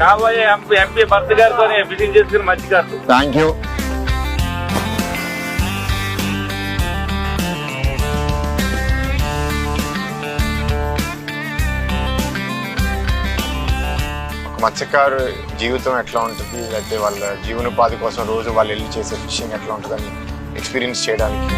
కాబోయే MP MP భర్త గారితో ఫిటింగ్ చేసుకుని గారు థ్యాంక్ యూ మత్స్యకారు జీవితం ఎట్లా ఉంటుంది? లేకపోతే వాళ్ళ జీవనోపాధి కోసం రోజు వాళ్ళు వెళ్ళి చేసే ఫిషింగ్ ఎట్లా ఉంటుందని ఎక్స్పీరియన్స్ చేయడానికి.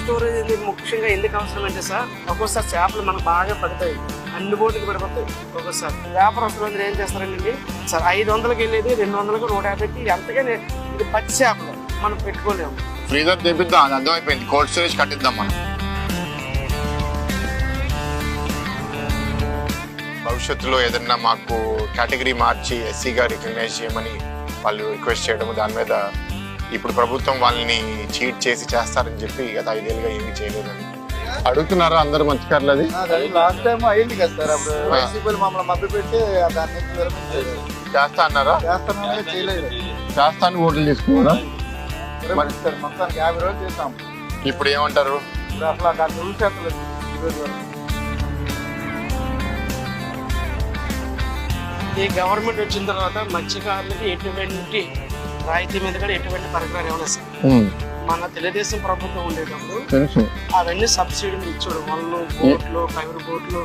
స్టోరేజ్ అనేది ముఖ్యంగా ఎందుకు అవసరం అంటే సార్ ఒక్కోసారి చేపలు మనకు బాగా పడతాయి. అన్ని బోట్లకి పడిపోతాయి. ఒక్కోసారి వ్యాపారస్తులు అందరూ ఏం చేస్తారండి? సార్ ఐదు వందలకి వెళ్ళేది రెండు వందలకు నూట యాభైకి ఎంతగానే ఇది పచ్చి చేపలు. మనం పెట్టుకోలేము. ఫ్రీజర్ తెప్పిద్దాం అది అర్థమైపోయింది. కోల్డ్ స్టోరేజ్ కట్టిద్దాం మనం. భవిష్యత్తులో ఏదన్నా మాకు కేటగిరీ మార్చి ఎస్సీగా రికగ్నైజ్ చేయమని వాళ్ళు రిక్వెస్ట్ చేయడం దాని మీద ఇప్పుడు ప్రభుత్వం వాళ్ళని చీట్ చేసి చేస్తారని చెప్పి గత ఐదేళ్ళుగా ఏమీ చేయలేదని. అడుగుతున్నారా అందరు మంచికారులు అది? లాస్ట్ టైం అయింది కదా సార్. అప్పుడు వైసీపీ మమ్మల్ని మభ్య పెట్టి దాన్ని చేస్తా అన్నారా? చేస్తానని చేయలేదు. చేస్తాను ఓట్లు తీసుకున్నారా? విరమిస్తారు మొత్తానికి యాభై రోజులు చేసాం ఇప్పుడు ఏమంటారు? అసలు రూల్స్. ఈ గవర్నమెంట్ వచ్చిన తర్వాత మత్స్యకారులకి ఎటువంటి రాయితీ మీద కూడా ఎటువంటి పరికరాలు ఇవ్వలేదు సార్. మన తెలుగుదేశం ప్రభుత్వం ఉండేటప్పుడు అవన్నీ సబ్సిడీలు ఇచ్చాడు వాళ్ళు బోట్లు ఫైబర్ బోట్లు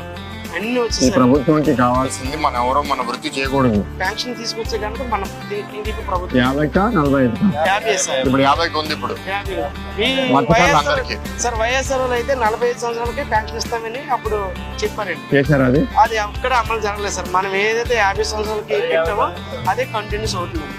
అన్ని ఈ వచ్చేసాయి ప్రభుత్వానికి కావాల్సింది మనం ఎవరో మన వృత్తి చేయకూడదు. పెన్షన్ తీసుకొచ్చే కనుక మన టీడీపీ ప్రభుత్వం. యాభైకా నలభై ఐదు యాభై ఇప్పుడు ఉంది ఇప్పుడు. సార్ వైఎస్ఆర్ అయితే నలభై ఐదు సంవత్సరాలకి పెన్షన్ ఇస్తామని అప్పుడు చెప్పారండి. చేశారు అది? అది అక్కడ అమలు జరగలేదు సార్. మనం ఏదైతే యాభై సంవత్సరాలకి పెట్టామో అదే కంటిన్యూస్ అవుతుంది.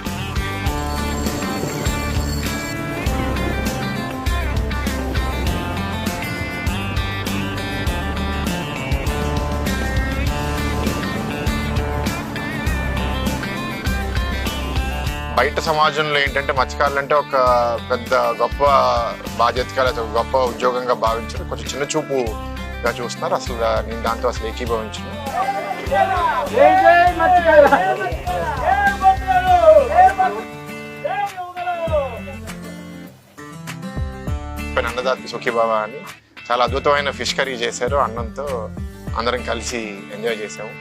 బయట సమాజంలో ఏంటంటే మత్స్యకారులు అంటే ఒక పెద్ద గొప్ప బాధ్యతగా లేదా గొప్ప ఉద్యోగంగా భావించారు కొంచెం చిన్న చూపుగా చూస్తున్నారు. అసలు నేను దాంతో అసలు ఏకీభవించను. అన్నదాత సుఖీభావ అని చాలా అద్భుతమైన ఫిష్ కర్రీ చేశారు. అన్నంతో అందరం కలిసి ఎంజాయ్ చేసాము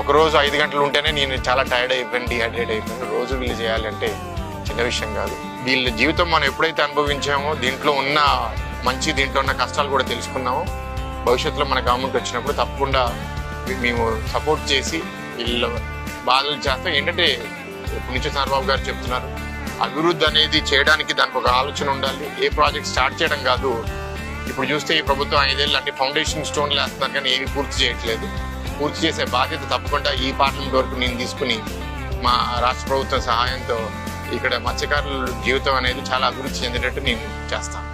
ఒకరోజు ఐదు గంటలు ఉంటేనే నేను చాలా టైర్డ్ అయిపోయాను డిహైడ్రేట్ అయిపోయాను. రోజు వీళ్ళు చేయాలంటే చిన్న విషయం కాదు. వీళ్ళ జీవితం మనం ఎప్పుడైతే అనుభవించామో దీంట్లో ఉన్న మంచి దీంట్లో ఉన్న కష్టాలు కూడా తెలుసుకున్నామో భవిష్యత్తులో మన గవర్నమెంట్ వచ్చినప్పుడు తప్పకుండా మేము సపోర్ట్ చేసి వీళ్ళ బాధలు చేస్తాం. ఏంటంటే ఎప్పటి చంద్రబాబు గారు చెప్తున్నారు అభివృద్ధి అనేది చేయడానికి దానికి ఒక ఆలోచన ఉండాలి. ఏ ప్రాజెక్ట్ స్టార్ట్ చేయడం కాదు. ఇప్పుడు చూస్తే ఈ ప్రభుత్వం ఐదేళ్ళు అంటే ఫౌండేషన్ స్టోన్లు వేస్తున్నారు కానీ ఏమీ పూర్తి చేయట్లేదు. పూర్తి చేసే బాధ్యత తప్పకుండా ఈ పార్లమెంట్ వరకు నేను తీసుకుని మా రాష్ట్ర ప్రభుత్వం సహాయంతో ఇక్కడ మత్స్యకారుల జీవితం అనేది చాలా అభివృద్ధి చెందేటట్టు నేను చేస్తాను.